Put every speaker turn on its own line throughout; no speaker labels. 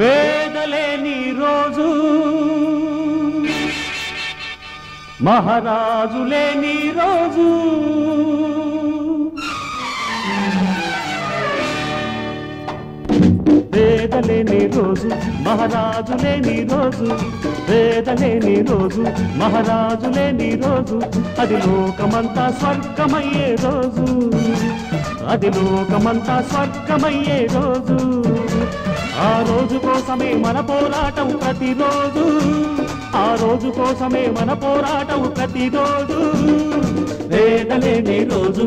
పేదలేని రోజు. మహారాజు లేని రోజు. పేదలేని రోజు మహారాజు లేని రోజు. పేదలేని రోజు మహారాజు లేని రోజు. అది లోకమంతా స్వర్గమయ్యే రోజు. అది లోకమంతా స్వర్గమయ్యే రోజు ఆ రోజు కోసమే మన పోరాటం ప్రతిరోజు ఆ రోజు కోసమే మన పోరాటం ప్రతిరోజు వేదలేని రోజు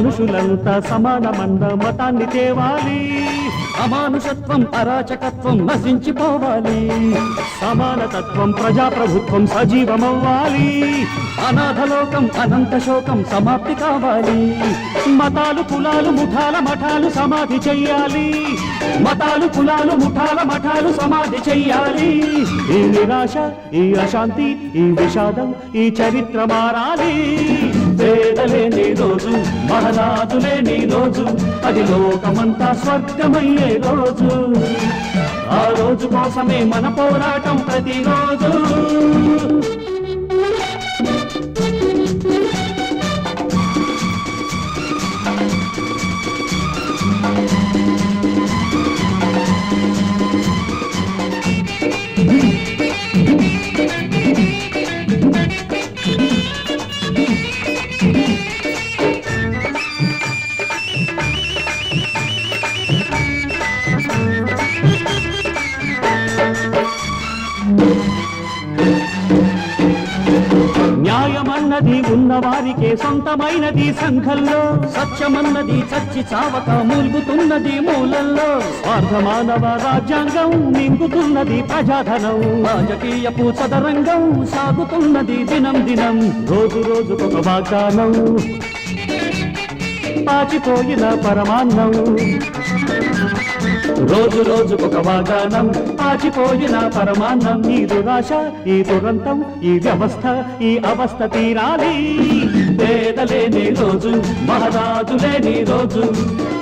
మనుషులంతా సమానమన్న మతాన్ని తేవాలి. అమానుషత్వం అరాచకత్వం నశించిపోవాలి. సమానతత్వం ప్రజాప్రభుత్వం సజీవమవ్వాలి. అనాథలోకం అనంత శోకం సమాప్తి కావాలి. మతాలు కులాలు ముఠాల మఠాలు సమాధి చెయ్యాలి. మతాలు కులాలు ముఠాల మఠాలు సమాధి చెయ్యాలి. ఈ నిరాశ ఈ అశాంతి ఈ విషాదం ఈ చరిత్ర మారాలి. వేదలేని రోజు మహారాజులేని రోజు అది లోకమంతా స్వర్గమయ్యే రోజు. ఆ రోజు కోసమే మన పోరాటం ప్రతిరోజు. న్యాయమన్నది ఉన్నవారికే సొంతమైనది సంఘంలో. సత్యమన్నది చచ్చి చావక మూల్గుతున్నది మూలల్లో స్వార్థమానవ రాజ్యాంగం నింపుతున్నది ప్రజాధనం. రాజకీయపు సదరంగం సాగుతున్నది దినం దినం. రోజు రోజుకొక వాగ్దానం. పాచిపోయిన పరమాన్నం. రోజు రోజుకొక వాగ్దానం. పాచిపోయిన పరమాన్నం ఈ దురాశ ఈ దురంతం ఈ వ్యవస్థ ఈ అవస్థ తీరాలి. పేదలేని రోజు మహారాజు లేని రోజు.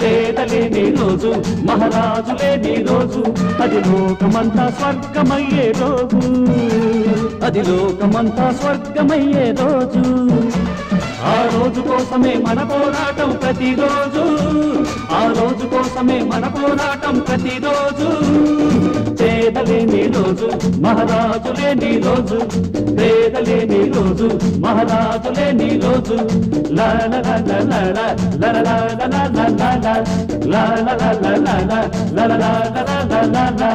పేదలేని రోజు మహారాజు లేని రోజు. అది లోకమంతా స్వర్గమయ్యే రోజు. అది లోకమంతా స్వర్గమయ్యే రోజు. రోజు కోసమే మన పోరాటం ప్రతిరోజు ఆ రోజు కోసమే మన పోరాటం ప్రతిరోజు పేదలేని రోజు మహారాజు లేని రోజు పేదలేని రోజు మహారాజు లేని రోజు లా లా లా లా లా లా లా లా లా లా